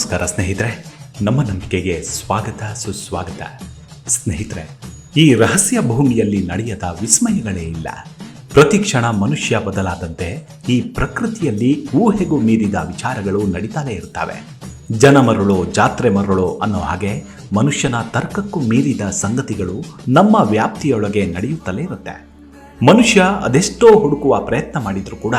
ನಮಸ್ಕಾರ ಸ್ನೇಹಿತರೆ, ನಮ್ಮ ನಂಬಿಕೆಗೆ ಸ್ವಾಗತ, ಸುಸ್ವಾಗತ. ಸ್ನೇಹಿತರೆ, ಈ ರಹಸ್ಯ ಭೂಮಿಯಲ್ಲಿ ನಡೆಯದ ವಿಸ್ಮಯಗಳೇ ಇಲ್ಲ. ಪ್ರತಿ ಕ್ಷಣ ಮನುಷ್ಯ ಬದಲಾದಂತೆ ಈ ಪ್ರಕೃತಿಯಲ್ಲಿ ಊಹೆಗೂ ಮೀರಿದ ವಿಚಾರಗಳು ನಡೀತಾನೆ ಇರ್ತವೆ ಜನ ಮರಳು, ಜಾತ್ರೆ ಮರಳು ಅನ್ನೋ ಹಾಗೆ ಮನುಷ್ಯನ ತರ್ಕಕ್ಕೂ ಮೀರಿದ ಸಂಗತಿಗಳು ನಮ್ಮ ವ್ಯಾಪ್ತಿಯೊಳಗೆ ನಡೆಯುತ್ತಲೇ ಇರುತ್ತೆ. ಮನುಷ್ಯ ಅದೆಷ್ಟೋ ಹುಡುಕುವ ಪ್ರಯತ್ನ ಮಾಡಿದ್ರೂ ಕೂಡ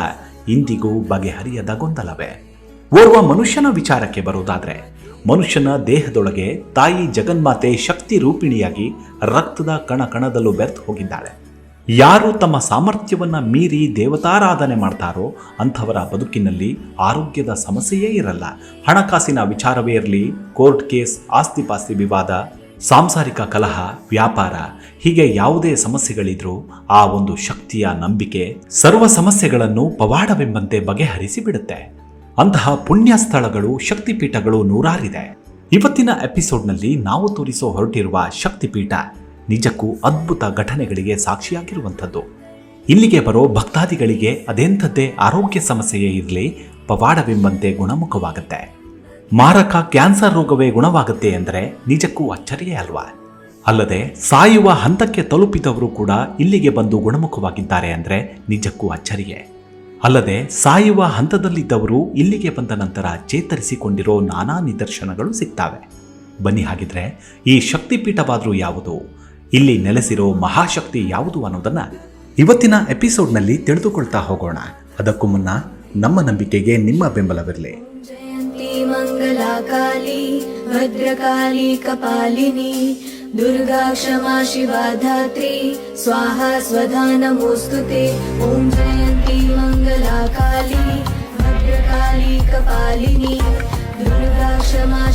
ಇಂದಿಗೂ ಬಗೆಹರಿಯದ ಗೊಂದಲವೇ. ಓರ್ವ ಮನುಷ್ಯನ ವಿಚಾರಕ್ಕೆ ಬರುವುದಾದ್ರೆ, ಮನುಷ್ಯನ ದೇಹದೊಳಗೆ ತಾಯಿ ಜಗನ್ಮಾತೆ ಶಕ್ತಿ ರೂಪಿಣಿಯಾಗಿ ರಕ್ತದ ಕಣ ಕಣದಲ್ಲೂ ಬೆರೆತು ಹೋಗಿದ್ದಾಳೆ. ಯಾರು ತಮ್ಮ ಸಾಮರ್ಥ್ಯವನ್ನ ಮೀರಿ ದೇವತಾರಾಧನೆ ಮಾಡ್ತಾರೋ ಅಂಥವರ ಬದುಕಿನಲ್ಲಿ ಆರೋಗ್ಯದ ಸಮಸ್ಯೆಯೇ ಇರಲ್ಲ. ಹಣಕಾಸಿನ ವಿಚಾರವೇ ಇರಲಿ, ಕೋರ್ಟ್ ಕೇಸ್, ಆಸ್ತಿಪಾಸ್ತಿ ವಿವಾದ, ಸಾಂಸಾರಿಕ ಕಲಹ, ವ್ಯಾಪಾರ, ಹೀಗೆ ಯಾವುದೇ ಸಮಸ್ಯೆಗಳಿದ್ರೂ ಆ ಒಂದು ಶಕ್ತಿಯ ನಂಬಿಕೆ ಸರ್ವ ಸಮಸ್ಯೆಗಳನ್ನು ಪವಾಡವೆಂಬಂತೆ ಬಗೆಹರಿಸಿ ಬಿಡುತ್ತೆ ಅಂತಹ ಪುಣ್ಯ ಸ್ಥಳಗಳು ಶಕ್ತಿಪೀಠಗಳು ನೂರಾರಿದೆ. ಇವತ್ತಿನ ಎಪಿಸೋಡ್ನಲ್ಲಿ ನಾವು ತೋರಿಸೋ ಹೊರಟಿರುವ ಶಕ್ತಿಪೀಠ ನಿಜಕ್ಕೂ ಅದ್ಭುತ ಘಟನೆಗಳಿಗೆ ಸಾಕ್ಷಿಯಾಗಿರುವಂಥದ್ದು. ಇಲ್ಲಿಗೆ ಬರೋ ಭಕ್ತಾದಿಗಳಿಗೆ ಅದೆಂಥದ್ದೇ ಆರೋಗ್ಯ ಸಮಸ್ಯೆಯೇ ಇರಲಿ, ಪವಾಡವೆಂಬಂತೆ ಗುಣಮುಖವಾಗುತ್ತೆ. ಮಾರಕ ಕ್ಯಾನ್ಸರ್ ರೋಗವೇ ಗುಣವಾಗುತ್ತೆ ಎಂದರೆ ನಿಜಕ್ಕೂ ಅಚ್ಚರಿಯೇ ಅಲ್ವಾ? ಅಲ್ಲದೆ ಸಾಯುವ ಹಂತಕ್ಕೆ ತಲುಪಿದವರು ಕೂಡ ಇಲ್ಲಿಗೆ ಬಂದು ಗುಣಮುಖವಾಗಿದ್ದಾರೆ ಅಂದರೆ ನಿಜಕ್ಕೂ ಅಚ್ಚರಿಯೇ. ಅಲ್ಲದೆ ಸಾಯುವ ಹಂತದಲ್ಲಿದ್ದವರು ಇಲ್ಲಿಗೆ ಬಂದ ನಂತರ ಚೇತರಿಸಿಕೊಂಡಿರೋ ನಾನಾ ನಿದರ್ಶನಗಳು ಸಿಗ್ತವೆ. ಬನ್ನಿ ಹಾಗಿದ್ರೆ ಈ ಶಕ್ತಿಪೀಠವಾದರೂ ಯಾವುದು? ಇಲ್ಲಿ ನೆಲೆಸಿರೋ ಮಹಾಶಕ್ತಿ ಯಾವುದು ಅನ್ನೋದನ್ನು ಇವತ್ತಿನ ಎಪಿಸೋಡ್ನಲ್ಲಿ ತಿಳಿದುಕೊಳ್ತಾ ಹೋಗೋಣ. ಅದಕ್ಕೂ ಮುನ್ನ ನಮ್ಮ ನಂಬಿಕೆಗೆ ನಿಮ್ಮ ಬೆಂಬಲವಿರಲಿ. ಮಂಗಲಾಕಾಲಿ ಭದ್ರಕಾಲಿ ಕಪಾಲಿನಿ, ದುರ್ಗಾ ಕ್ಷಮಾ ಶಿವಾಧಾತ್ರಿ, ಸ್ವಾಹ ಸ್ವಧಾನ ಓಂ ಜಯಂತಿ. ಕಪಾಲಿನಿ ದುರ್ಗಾ ಕ್ಷಮಾ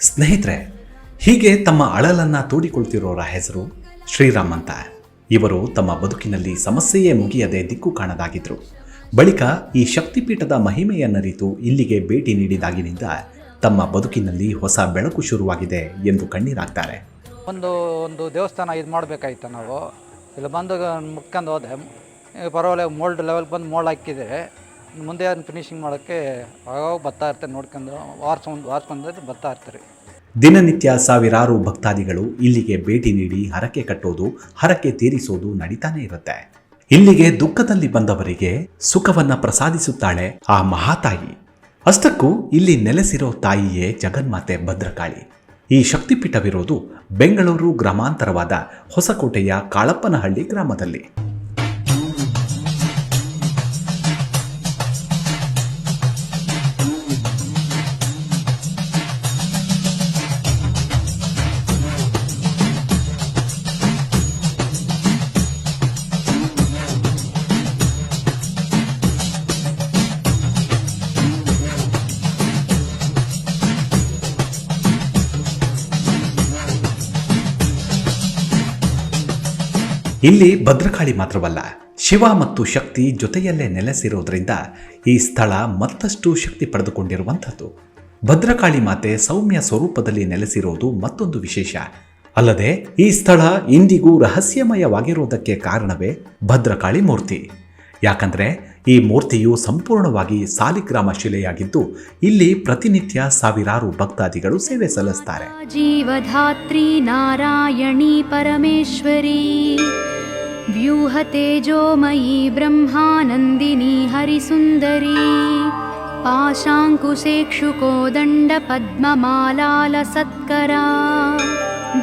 ಸ್ನೇಹಿತರೆ ಹೀಗೆ ತಮ್ಮ ಅಳಲನ್ನ ತೋಡಿಕೊಳ್ತಿರೋರ ಹೆಸರು ಶ್ರೀರಾಮ್ ಅಂತ. ಇವರು ತಮ್ಮ ಬದುಕಿನಲ್ಲಿ ಸಮಸ್ಯೆಯೇ ಮುಗಿಯದೆ ದಿಕ್ಕು ಕಾಣದಾಗಿದ್ರು. ಬಳಿಕ ಈ ಶಕ್ತಿಪೀಠದ ಮಹಿಮೆಯನ್ನರಿತು ಇಲ್ಲಿಗೆ ಭೇಟಿ ನೀಡಿದಾಗಿನಿಂದ ತಮ್ಮ ಬದುಕಿನಲ್ಲಿ ಹೊಸ ಬೆಳಕು ಶುರುವಾಗಿದೆ ಎಂದು ಕಣ್ಣೀರಾಗ್ತಾರೆ. ಒಂದು ಒಂದು ದೇವಸ್ಥಾನ ಇದು ಮಾಡಬೇಕಾಯ್ತು ನಾವು. ಇಲ್ಲಿ ಬಂದು ಮುಕ್ಕಂದು ಹೋದೆ. ಪರವಾಗಿಲ್ಲ ಮೋಲ್ಡ್ ಲೆವೆಲ್ ಬಂದು ಮೋಲ್ಡ್ ಹಾಕಿದರೆ ಮುಂದೆ ಅದನ್ನು ಫಿನಿಶಿಂಗ್ ಮಾಡೋಕ್ಕೆ ಆವಾಗ ಬರ್ತಾ ಇರ್ತಾರೆ, ನೋಡ್ಕೊಂಡು ವಾರ್ಸ್ಕೊಂಡು ವಾರ್ಸ್ಕೊಂಡು ಬರ್ತಾ ಇರ್ತಾರೆ. ದಿನನಿತ್ಯ ಸಾವಿರಾರು ಭಕ್ತಾದಿಗಳು ಇಲ್ಲಿಗೆ ಭೇಟಿ ನೀಡಿ ಹರಕೆ ಕಟ್ಟೋದು, ಹರಕೆ ತೀರಿಸೋದು ನಡೀತಾನೆ ಇರುತ್ತೆ. ಇಲ್ಲಿಗೆ ದುಃಖದಲ್ಲಿ ಬಂದವರಿಗೆ ಸುಖವನ್ನ ಪ್ರಸಾದಿಸುತ್ತಾಳೆ ಆ ಮಹಾತಾಯಿ. ಅಷ್ಟಕ್ಕೂ ಇಲ್ಲಿ ನೆಲೆಸಿರೋ ತಾಯಿಯೇ ಜಗನ್ಮಾತೆ ಭದ್ರಕಾಳಿ. ಈ ಶಕ್ತಿಪೀಠವಿರೋದು ಬೆಂಗಳೂರು ಗ್ರಾಮಾಂತರವಾದ ಹೊಸಕೋಟೆಯ ಕಾಳಪ್ಪನಹಳ್ಳಿ ಗ್ರಾಮದಲ್ಲಿ. ಇಲ್ಲಿ ಭದ್ರಕಾಳಿ ಮಾತ್ರವಲ್ಲ, ಶಿವ ಮತ್ತು ಶಕ್ತಿ ಜೊತೆಯಲ್ಲೇ ನೆಲೆಸಿರೋದ್ರಿಂದ ಈ ಸ್ಥಳ ಮತ್ತಷ್ಟು ಶಕ್ತಿ ಪಡೆದುಕೊಂಡಿರುವಂಥದ್ದು. ಭದ್ರಕಾಳಿ ಮಾತೆ ಸೌಮ್ಯ ಸ್ವರೂಪದಲ್ಲಿ ನೆಲೆಸಿರೋದು ಮತ್ತೊಂದು ವಿಶೇಷ. ಅಲ್ಲದೆ ಈ ಸ್ಥಳ ಇಂದಿಗೂ ರಹಸ್ಯಮಯವಾಗಿರೋದಕ್ಕೆ ಕಾರಣವೇ ಭದ್ರಕಾಳಿ ಮೂರ್ತಿ. ಯಾಕಂದ್ರೆ ಈ ಮೂರ್ತಿಯು ಸಂಪೂರ್ಣವಾಗಿ ಸಾಲಿಗ್ರಾಮ ಶಿಲೆಯಾಗಿದ್ದು, ಇಲ್ಲಿ ಪ್ರತಿನಿತ್ಯ ಸಾವಿರಾರು ಭಕ್ತಾದಿಗಳು ಸೇವೆ ಸಲ್ಲಿಸುತ್ತಾರೆ ಜೀವಧಾತ್ರಿ ನಾರಾಯಣಿ ಪರಮೇಶ್ವರಿ, ವ್ಯೂಹ ತೇಜೋಮಯಿ ಬ್ರಹ್ಮಾನಂದಿನಿ ಹರಿಸುಂದರಿ ಕೋದಂಡ ಪದ್ಮಮಾಲಾಲ ಸತ್ಕರಾ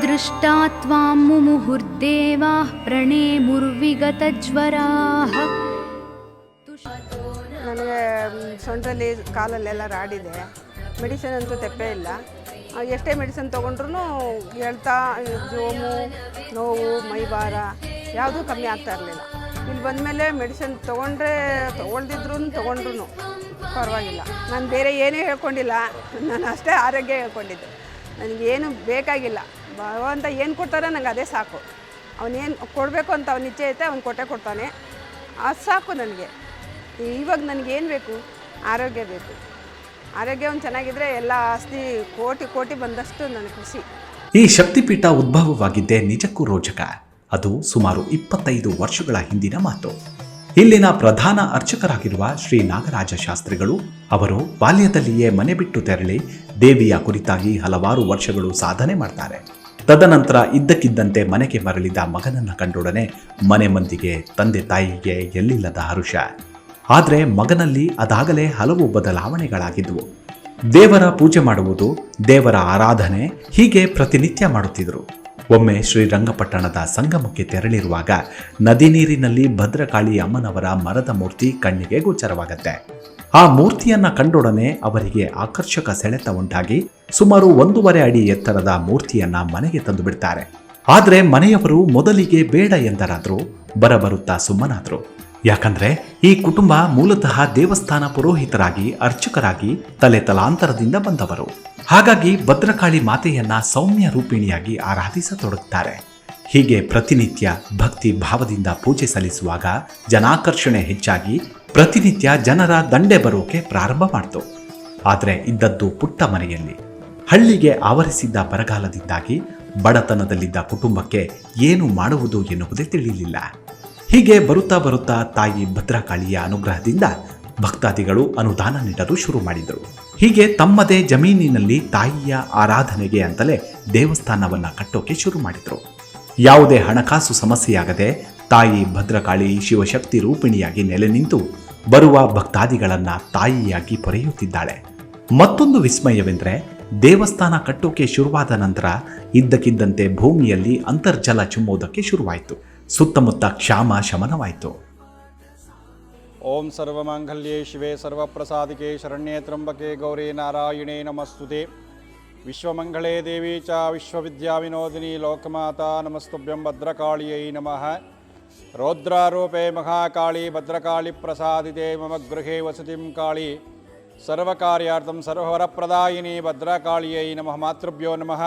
ದೃಷ್ಟಾ ತ್ವಾಂ ಮುರ್ವಿಗತ ಪ್ರಣೇಮುರ್ವಿಗತಜ್ವರಾಹ ಸೊಂಟಲ್ಲಿ ಕಾಲಲ್ಲೆಲ್ಲ ರಾಡಿದೆ. ಮೆಡಿಸಿನ್ ಅಂತೂ ತೆಪ್ಪೇ ಇಲ್ಲ. ಎಷ್ಟೇ ಮೆಡಿಸಿನ್ ತೊಗೊಂಡ್ರೂ ಎಳ್ತಾ, ಜೋಮು, ನೋವು ಮೈಭಾರ ಯಾವುದೂ ಕಮ್ಮಿ ಆಗ್ತಾ ಇರಲಿಲ್ಲ. ಇಲ್ಲಿ ಬಂದಮೇಲೆ ಮೆಡಿಸಿನ್ ತೊಗೊಂಡ್ರೆ ತೊಗೊಳ್ದಿದ್ರು ತೊಗೊಂಡ್ರು ಪರವಾಗಿಲ್ಲ. ನಾನು ಬೇರೆ ಏನೇ ಹೇಳ್ಕೊಂಡಿಲ್ಲ. ನಾನು ಅಷ್ಟೇ ಆರೋಗ್ಯ ಹೇಳ್ಕೊಂಡಿದ್ದೆ. ನನಗೇನು ಬೇಕಾಗಿಲ್ಲ. ಭಗವಂತ ಏನು ಕೊಡ್ತಾರೋ ನಂಗೆ ಅದೇ ಸಾಕು. ಅವನೇನು ಕೊಡಬೇಕು ಅಂತ ಅವನ ಇಚ್ಛೆ ಐತೆ, ಅವ್ನು ಕೊಟ್ಟೆ ಕೊಡ್ತಾನೆ. ಅದು ಸಾಕು ನನಗೆ. ಇವಾಗ ನನಗೇನು ಬೇಕು? ಆರೋಗ್ಯ ಬೇಕು. ಆರೋಗ್ಯ ಒಂದು ಚೆನ್ನಾಗಿದ್ರೆ ಎಲ್ಲ ಆಸ್ತಿ ಕೋಟಿ ಕೋಟಿ ಬಂದಷ್ಟು ನನಗೆ ಖುಷಿ. ಈ ಶಕ್ತಿಪೀಠ ಉದ್ಭವವಾಗಿದ್ದೇ ನಿಜಕ್ಕೂ ರೋಚಕ. ಅದು ಸುಮಾರು ಇಪ್ಪತ್ತೈದು ವರ್ಷಗಳ ಹಿಂದಿನ ಮಾತು. ಇಲ್ಲಿನ ಪ್ರಧಾನ ಅರ್ಚಕರಾಗಿರುವ ಶ್ರೀ ನಾಗರಾಜ ಶಾಸ್ತ್ರಿಗಳು ಅವರು ಬಾಲ್ಯದಲ್ಲಿಯೇ ಮನೆ ಬಿಟ್ಟು ತೆರಳಿ ದೇವಿಯ ಕುರಿತಾಗಿ ಹಲವಾರು ವರ್ಷಗಳು ಸಾಧನೆ ಮಾಡ್ತಾರೆ. ತದನಂತರ ಇದ್ದಕ್ಕಿದ್ದಂತೆ ಮನೆಗೆ ಮರಳಿದ ಮಗನನ್ನ ಕಂಡೊಡನೆ ಮನೆ ಮಂದಿಗೆ ತಂದೆ ತಾಯಿಗೆ ಎಲ್ಲಿಲ್ಲದ ಹರುಷ. ಆದರೆ ಮಗನಲ್ಲಿ ಅದಾಗಲೇ ಹಲವು ಬದಲಾವಣೆಗಳಾಗಿದ್ವು. ದೇವರ ಪೂಜೆ ಮಾಡುವುದು, ದೇವರ ಆರಾಧನೆ ಹೀಗೆ ಪ್ರತಿನಿತ್ಯ ಮಾಡುತ್ತಿದ್ದರು. ಒಮ್ಮೆ ಶ್ರೀರಂಗಪಟ್ಟಣದ ಸಂಗಮಕ್ಕೆ ತೆರಳಿರುವಾಗ ನದಿ ನೀರಿನಲ್ಲಿ ಭದ್ರಕಾಳಿ ಅಮ್ಮನವರ ಮರದ ಮೂರ್ತಿ ಕಣ್ಣಿಗೆ ಗೋಚರವಾಗತ್ತೆ. ಆ ಮೂರ್ತಿಯನ್ನ ಕಂಡೊಡನೆ ಅವರಿಗೆ ಆಕರ್ಷಕ ಸೆಳೆತ ಉಂಟಾಗಿ ಸುಮಾರು ಒಂದೂವರೆ ಅಡಿ ಎತ್ತರದ ಮೂರ್ತಿಯನ್ನ ಮನೆಗೆ ತಂದು ಬಿಡ್ತಾರೆ. ಆದರೆ ಮನೆಯವರು ಮೊದಲಿಗೆ ಬೇಡ ಎಂದರಾದರೂ ಬರಬರುತ್ತಾ ಸುಮ್ಮನಾದ್ರು. ಯಾಕಂದ್ರೆ ಈ ಕುಟುಂಬ ಮೂಲತಃ ದೇವಸ್ಥಾನ ಪುರೋಹಿತರಾಗಿ, ಅರ್ಚಕರಾಗಿ, ತಲೆ ತಲಾಂತರದಿಂದ ಬಂದವರು. ಹಾಗಾಗಿ ಭದ್ರಕಾಳಿ ಮಾತೆಯನ್ನ ಸೌಮ್ಯ ರೂಪಿಣಿಯಾಗಿ ಆರಾಧಿಸತೊಡಗುತ್ತಾರೆ. ಹೀಗೆ ಪ್ರತಿನಿತ್ಯ ಭಕ್ತಿ ಭಾವದಿಂದ ಪೂಜೆ ಸಲ್ಲಿಸುವಾಗ ಜನಾಕರ್ಷಣೆ ಹೆಚ್ಚಾಗಿ ಪ್ರತಿನಿತ್ಯ ಜನರ ದಂಡೆ ಬರೋಕೆ ಪ್ರಾರಂಭ ಮಾಡ್ತು. ಆದರೆ ಇದ್ದದ್ದು ಪುಟ್ಟ ಮನೆಯಲ್ಲಿ. ಹಳ್ಳಿಗೆ ಆವರಿಸಿದ್ದ ಬರಗಾಲದಿಂದಾಗಿ ಬಡತನದಲ್ಲಿದ್ದ ಕುಟುಂಬಕ್ಕೆ ಏನು ಮಾಡುವುದು ಎನ್ನುವುದೇ ತಿಳಿಯಲಿಲ್ಲ ಹೀಗೆ ಬರುತ್ತಾ ಬರುತ್ತಾ ತಾಯಿ ಭದ್ರಕಾಳಿಯ ಅನುಗ್ರಹದಿಂದ ಭಕ್ತಾದಿಗಳು ಅನುದಾನ ನೀಡಲು ಶುರು ಮಾಡಿದರು. ಹೀಗೆ ತಮ್ಮದೇ ಜಮೀನಿನಲ್ಲಿ ತಾಯಿಯ ಆರಾಧನೆಗೆ ಅಂತಲೇ ದೇವಸ್ಥಾನವನ್ನ ಕಟ್ಟೋಕೆ ಶುರು ಮಾಡಿದರು. ಯಾವುದೇ ಹಣಕಾಸು ಸಮಸ್ಯೆಯಾಗದೆ ತಾಯಿ ಭದ್ರಕಾಳಿ ಶಿವಶಕ್ತಿ ರೂಪಿಣಿಯಾಗಿ ನೆಲೆ ನಿಂತು ಬರುವ ಭಕ್ತಾದಿಗಳನ್ನ ತಾಯಿಯಾಗಿ ಪೊರೆಯುತ್ತಿದ್ದಾಳೆ. ಮತ್ತೊಂದು ವಿಸ್ಮಯವೆಂದರೆ ದೇವಸ್ಥಾನ ಕಟ್ಟೋಕೆ ಶುರುವಾದ ನಂತರ ಇದ್ದಕ್ಕಿದ್ದಂತೆ ಭೂಮಿಯಲ್ಲಿ ಅಂತರ್ಜಲ ಚುಮ್ಮುವುದಕ್ಕೆ ಶುರುವಾಯಿತು. ಸುತ್ತಮುತ್ತ ಕ್ಷಾಮ ಶಮನವಾಯಿತು ಓಂ ಸರ್ವಮಾಂಗಲ್ಯೆ ಶಿವೆ ಸರ್ವಪ್ರಸಾದಿಕೆ ಶರಣ್ಯೇ ತ್ರಂಬಕೆ ಗೌರಿ ನಾರಾಯಣೇ ನಮಸ್ತುತೆ ವಿಶ್ವಮಂಗಳೇ ದೇವಿ ಚ ವಿಶ್ವವಿದ್ಯಾವಿನೋದಿನಿ ಲೋಕಮಾತಾ ನಮಸ್ತುಭ್ಯಂ ಭದ್ರಕಾಳಿಯೈ ನಮಃ ರೌದ್ರಾರೂಪೇ ಮಹಾಕಾಳಿ ಭದ್ರಕಾಳಿ ಪ್ರಸಾದಿತೆ ಮಮ ಗೃಹೇ ವಸತಿಂ ಕಾಳಿ ಸರ್ವಕಾರ್ಯಾರ್ಥಂ ಸರ್ವವರಪ್ರದಾಯಿನಿ ಭದ್ರಕಾಳಿಯೈ ನಮಃ ಮಾತೃಭ್ಯೋ ನಮಃ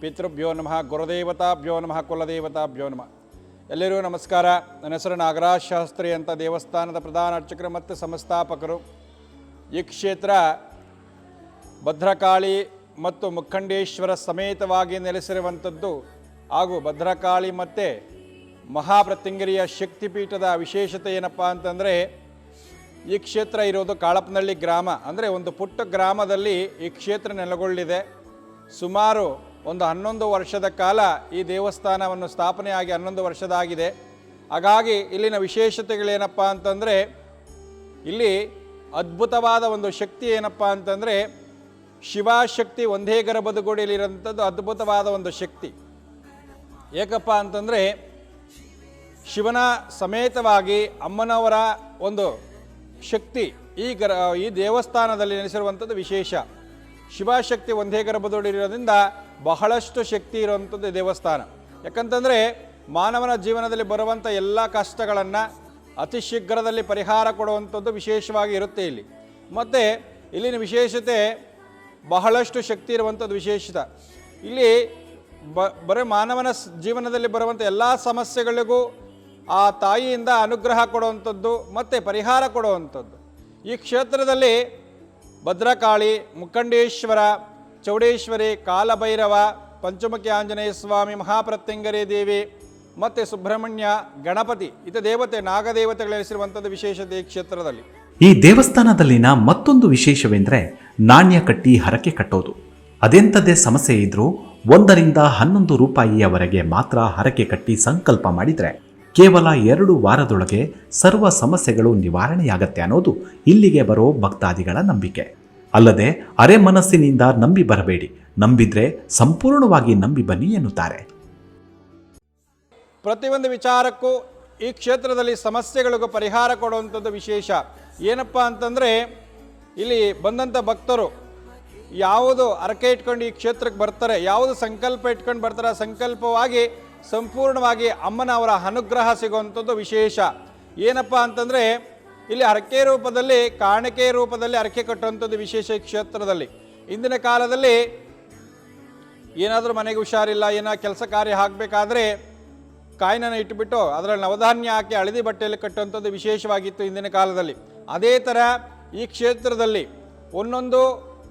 ಪಿತೃಭ್ಯೋ ನಮಃ ಗುರುದೇವತಾಭ್ಯೋ ನಮಃ ಕುಲದೇವತಾಭ್ಯೋ ನಮಃ ಎಲ್ಲರಿಗೂ ನಮಸ್ಕಾರ. ನನ್ನ ಹೆಸರು ನಾಗರಾಜ್ ಶಾಸ್ತ್ರಿ ಅಂತ ದೇವಸ್ಥಾನದ ಪ್ರಧಾನ ಅರ್ಚಕರು ಮತ್ತು ಸಂಸ್ಥಾಪಕರು. ಈ ಕ್ಷೇತ್ರ ಭದ್ರಕಾಳಿ ಮತ್ತು ಮುಖಂಡೇಶ್ವರ ಸಮೇತವಾಗಿ ನೆಲೆಸಿರುವಂಥದ್ದು ಹಾಗೂ ಭದ್ರಕಾಳಿ ಮತ್ತು ಮಹಾಪ್ರತಿಂಗಿರಿಯ ಶಕ್ತಿಪೀಠದ ವಿಶೇಷತೆ ಏನಪ್ಪ ಅಂತಂದರೆ, ಈ ಕ್ಷೇತ್ರ ಇರೋದು ಕಾಳಪ್ಪನಹಳ್ಳಿ ಗ್ರಾಮ. ಅಂದರೆ ಒಂದು ಪುಟ್ಟ ಗ್ರಾಮದಲ್ಲಿ ಈ ಕ್ಷೇತ್ರ ನೆಲೆಗೊಳ್ಳಿದೆ. ಸುಮಾರು ಒಂದು ಹನ್ನೊಂದು ವರ್ಷದ ಕಾಲ ಈ ದೇವಸ್ಥಾನವನ್ನು ಸ್ಥಾಪನೆಯಾಗಿ ಹನ್ನೊಂದು ವರ್ಷದಾಗಿದೆ. ಹಾಗಾಗಿ ಇಲ್ಲಿನ ವಿಶೇಷತೆಗಳೇನಪ್ಪ ಅಂತಂದರೆ, ಇಲ್ಲಿ ಅದ್ಭುತವಾದ ಒಂದು ಶಕ್ತಿ ಏನಪ್ಪ ಅಂತಂದರೆ, ಶಿವಶಕ್ತಿ ಒಂದೇ ಗರ್ಭದಗುಡಿಯಲ್ಲಿರೋಂಥದ್ದು ಅದ್ಭುತವಾದ ಒಂದು ಶಕ್ತಿ. ಏಕಪ್ಪ ಅಂತಂದರೆ, ಶಿವನ ಸಮೇತವಾಗಿ ಅಮ್ಮನವರ ಒಂದು ಶಕ್ತಿ ಈ ಗರ, ಈ ದೇವಸ್ಥಾನದಲ್ಲಿ ನೆಲೆಸಿರುವಂಥದ್ದು ವಿಶೇಷ. ಶಿವಶಕ್ತಿ ಒಂದೇ ಗರ್ಭದೊಡಿರೋದ್ರಿಂದ ಬಹಳಷ್ಟು ಶಕ್ತಿ ಇರುವಂಥದ್ದು ದೇವಸ್ಥಾನ. ಯಾಕಂತಂದರೆ ಮಾನವನ ಜೀವನದಲ್ಲಿ ಬರುವಂಥ ಎಲ್ಲ ಕಷ್ಟಗಳನ್ನು ಅತಿ ಶೀಘ್ರದಲ್ಲಿ ಪರಿಹಾರ ಕೊಡುವಂಥದ್ದು ವಿಶೇಷವಾಗಿ ಇರುತ್ತೆ ಇಲ್ಲಿ. ಮತ್ತು ಇಲ್ಲಿನ ವಿಶೇಷತೆ ಬಹಳಷ್ಟು ಶಕ್ತಿ ಇರುವಂಥದ್ದು ವಿಶೇಷತ. ಇಲ್ಲಿ ಬ, ಬರೀ ಮಾನವನ ಜೀವನದಲ್ಲಿ ಬರುವಂಥ ಎಲ್ಲ ಸಮಸ್ಯೆಗಳಿಗೂ ಆ ತಾಯಿಯಿಂದ ಅನುಗ್ರಹ ಕೊಡುವಂಥದ್ದು ಮತ್ತು ಪರಿಹಾರ ಕೊಡುವಂಥದ್ದು. ಈ ಕ್ಷೇತ್ರದಲ್ಲಿ ಭದ್ರಕಾಳಿ, ಮುಖಂಡೇಶ್ವರ ಚೌಡೇಶ್ವರಿ ಕಾಲಭೈರವ ಪಂಚಮುಖಿ ಆಂಜನೇಯ ಸ್ವಾಮಿ, ಮಹಾಪ್ರತ್ಯಂಗರೇ ದೇವಿ, ಮತ್ತು ಸುಬ್ರಹ್ಮಣ್ಯ ಗಣಪತಿ, ಇತ ದೇವತೆ ನಾಗದೇವತೆಗಳೆನಿಸಿರುವಂಥದ್ದು ವಿಶೇಷತೆ ಈ ಕ್ಷೇತ್ರದಲ್ಲಿ. ಈ ದೇವಸ್ಥಾನದಲ್ಲಿನ ಮತ್ತೊಂದು ವಿಶೇಷವೆಂದರೆ ನಾಣ್ಯ ಕಟ್ಟಿ ಹರಕೆ ಕಟ್ಟೋದು. ಅದೆಂಥದ್ದೇ ಸಮಸ್ಯೆ ಇದ್ರೂ ಒಂದರಿಂದ ಹನ್ನೊಂದು ರೂಪಾಯಿಯವರೆಗೆ ಮಾತ್ರ ಹರಕೆ ಕಟ್ಟಿ ಸಂಕಲ್ಪ ಮಾಡಿದರೆ ಕೇವಲ ಎರಡು ವಾರದೊಳಗೆ ಸರ್ವ ಸಮಸ್ಯೆಗಳು ನಿವಾರಣೆಯಾಗತ್ತೆ ಅನ್ನೋದು ಇಲ್ಲಿಗೆ ಬರೋ ಭಕ್ತಾದಿಗಳ ನಂಬಿಕೆ. ಅಲ್ಲದೆ ಅರೆ ಮನಸ್ಸಿನಿಂದ ನಂಬಿ ಬರಬೇಡಿ. ನಂಬಿದ್ರೆ ಸಂಪೂರ್ಣವಾಗಿ ನಂಬಿ ಬನ್ನಿ ಎನ್ನುತ್ತಾರೆ. ಪ್ರತಿಯೊಂದು ವಿಚಾರಕ್ಕೂ ಈ ಕ್ಷೇತ್ರದಲ್ಲಿ ಸಮಸ್ಯೆಗಳಿಗೂ ಪರಿಹಾರ ಕೊಡುವಂಥದ್ದು ವಿಶೇಷ. ಏನಪ್ಪ ಅಂತಂದರೆ, ಇಲ್ಲಿ ಬಂದಂಥ ಭಕ್ತರು ಯಾವುದು ಅರಕೆ ಇಟ್ಕೊಂಡು ಈ ಕ್ಷೇತ್ರಕ್ಕೆ ಬರ್ತಾರೆ, ಯಾವುದು ಸಂಕಲ್ಪ ಇಟ್ಕೊಂಡು ಬರ್ತಾರೆ ಸಂಕಲ್ಪವಾಗಿ ಸಂಪೂರ್ಣವಾಗಿ ಅಮ್ಮನವರ ಅನುಗ್ರಹ ಸಿಗುವಂಥದ್ದು ವಿಶೇಷ. ಏನಪ್ಪ ಅಂತಂದರೆ ಇಲ್ಲಿ ಹರಕೆ ರೂಪದಲ್ಲಿ, ಕಾಣಿಕೆ ರೂಪದಲ್ಲಿ ಹರಕೆ ಕಟ್ಟುವಂಥದ್ದು ವಿಶೇಷ ಕ್ಷೇತ್ರದಲ್ಲಿ. ಇಂದಿನ ಕಾಲದಲ್ಲಿ ಏನಾದರೂ ಮನೆಗೆ ಹುಷಾರಿಲ್ಲ ಏನೋ ಕೆಲಸ ಕಾರ್ಯ ಆಗಬೇಕಾದ್ರೆ ಕಾಯಿನ ಇಟ್ಟುಬಿಟ್ಟು ಅದರಲ್ಲಿ ನವಧಾನ್ಯ ಹಾಕಿ ಹಳದಿ ಬಟ್ಟೆಯಲ್ಲಿ ಕಟ್ಟುವಂಥದ್ದು ವಿಶೇಷವಾಗಿತ್ತು ಇಂದಿನ ಕಾಲದಲ್ಲಿ. ಅದೇ ಥರ ಈ ಕ್ಷೇತ್ರದಲ್ಲಿ ಒಂದೊಂದು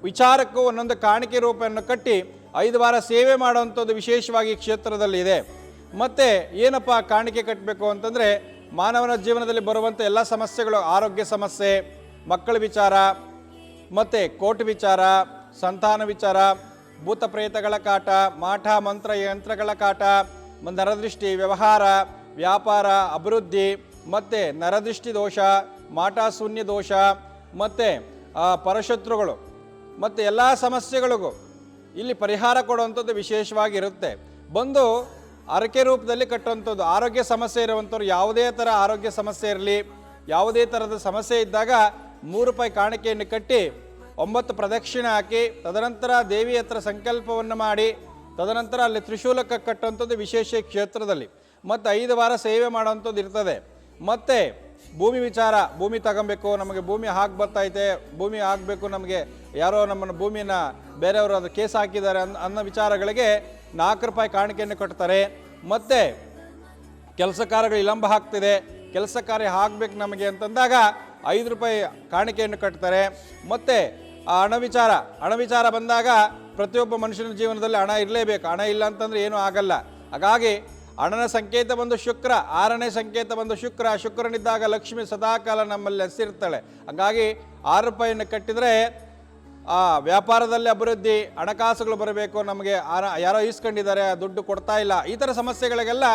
ವಿಚಾರಕ್ಕೂ ಒಂದೊಂದು ಕಾಣಿಕೆ ರೂಪವನ್ನು ಕಟ್ಟಿ ಐದು ವಾರ ಸೇವೆ ಮಾಡುವಂಥದ್ದು ವಿಶೇಷವಾಗಿ ಕ್ಷೇತ್ರದಲ್ಲಿ ಇದೆ ಮತ್ತು ಏನಪ್ಪ ಕಾಣಿಕೆ ಕಟ್ಟಬೇಕು ಅಂತಂದರೆ ಮಾನವನ ಜೀವನದಲ್ಲಿ ಬರುವಂಥ ಎಲ್ಲ ಸಮಸ್ಯೆಗಳು, ಆರೋಗ್ಯ ಸಮಸ್ಯೆ, ಮಕ್ಕಳ ವಿಚಾರ, ಮತ್ತು ಕೋರ್ಟ್ ವಿಚಾರ, ಸಂತಾನ ವಿಚಾರ, ಭೂತ ಪ್ರೇತಗಳ ಕಾಟ, ಮಾಠ, ಮಂತ್ರ, ಯಂತ್ರಗಳ ಕಾಟ, ನರದೃಷ್ಟಿ, ವ್ಯವಹಾರ, ವ್ಯಾಪಾರ, ಅಭಿವೃದ್ಧಿ, ಮತ್ತು ನರದೃಷ್ಟಿ ದೋಷ ಮಾಟ ಶೂನ್ಯ ದೋಷ, ಮತ್ತು ಪರಶತ್ರುಗಳು, ಮತ್ತು ಎಲ್ಲ ಸಮಸ್ಯೆಗಳಿಗೂ ಇಲ್ಲಿ ಪರಿಹಾರ ಕೊಡುವಂಥದ್ದು ವಿಶೇಷವಾಗಿರುತ್ತೆ ಬಂದು ಅರಕೆ ರೂಪದಲ್ಲಿ ಕಟ್ಟುವಂಥದ್ದು. ಆರೋಗ್ಯ ಸಮಸ್ಯೆ ಇರುವಂಥವ್ರು ಯಾವುದೇ ಥರ ಆರೋಗ್ಯ ಸಮಸ್ಯೆ ಇರಲಿ, ಯಾವುದೇ ಥರದ ಸಮಸ್ಯೆ ಇದ್ದಾಗ ಮೂರು ರೂಪಾಯಿ ಕಾಣಿಕೆಯನ್ನು ಕಟ್ಟಿ, ಒಂಬತ್ತು ಪ್ರದಕ್ಷಿಣೆ ಹಾಕಿ, ತದನಂತರ ದೇವಿ ಹತ್ರ ಸಂಕಲ್ಪವನ್ನು ಮಾಡಿ, ತದನಂತರ ಅಲ್ಲಿ ತ್ರಿಶೂಲಕ್ಕೆ ಕಟ್ಟುವಂಥದ್ದು ವಿಶೇಷ ಕ್ಷೇತ್ರದಲ್ಲಿ. ಮತ್ತು ಐದು ವಾರ ಸೇವೆ ಮಾಡುವಂಥದ್ದು ಇರ್ತದೆ. ಮತ್ತು ಭೂಮಿ ವಿಚಾರ, ಭೂಮಿ ತಗೊಬೇಕು, ನಮಗೆ ಭೂಮಿ ಹಾಕಿ ಬರ್ತೈತೆ, ಭೂಮಿ ಆಗಬೇಕು ನಮಗೆ, ಯಾರೋ ನಮ್ಮನ್ನು ಭೂಮಿನ ಬೇರೆಯವರು ಅದು ಕೇಸ್ ಹಾಕಿದ್ದಾರೆ ಅನ್ನ ಅನ್ನೋ ವಿಚಾರಗಳಿಗೆ ನಾಲ್ಕು ರೂಪಾಯಿ ಕಾಣಿಕೆಯನ್ನು ಕಟ್ತಾರೆ. ಮತ್ತು ಕೆಲಸ ಕಾರ್ಯಗಳು ವಿಳಂಬ ಆಗ್ತಿದೆ. ಕೆಲಸ ಕಾರ್ಯ ಆಗ್ಬೇಕು ನಮಗೆ ಅಂತಂದಾಗ ಐದು ರೂಪಾಯಿ ಕಾಣಿಕೆಯನ್ನು ಕಟ್ತಾರೆ. ಮತ್ತು ಆ ಹಣ ವಿಚಾರ ಹಣ ವಿಚಾರ ಬಂದಾಗ ಪ್ರತಿಯೊಬ್ಬ ಮನುಷ್ಯನ ಜೀವನದಲ್ಲಿ ಹಣ ಇರಲೇಬೇಕು. ಹಣ ಇಲ್ಲ ಅಂತಂದ್ರೆ ಏನೂ ಆಗಲ್ಲ. ಹಾಗಾಗಿ ಹಣನ ಸಂಕೇತ ಬಂದು ಶುಕ್ರ, ಆರನೇ ಸಂಕೇತ ಬಂದು ಶುಕ್ರ, ಶುಕ್ರನಿದ್ದಾಗ ಲಕ್ಷ್ಮಿ ಸದಾಕಾಲ ನಮ್ಮಲ್ಲಿ ಹಸಿರ್ತಾಳೆ. ಹಾಗಾಗಿ ಆರು ರೂಪಾಯಿಯನ್ನು ಕಟ್ಟಿದರೆ ಆ ವ್ಯಾಪಾರದಲ್ಲಿ ಅಭಿವೃದ್ಧಿ, ಹಣಕಾಸುಗಳು ಬರಬೇಕು, ನಮಗೆ ಯಾರೋ ಈಸ್ಕೊಂಡಿದ್ದಾರೆ ದುಡ್ಡು ಕೊಡ್ತಾ ಇಲ್ಲ. ಈ ಥರ ಸಮಸ್ಯೆಗಳಿಗೆಲ್ಲ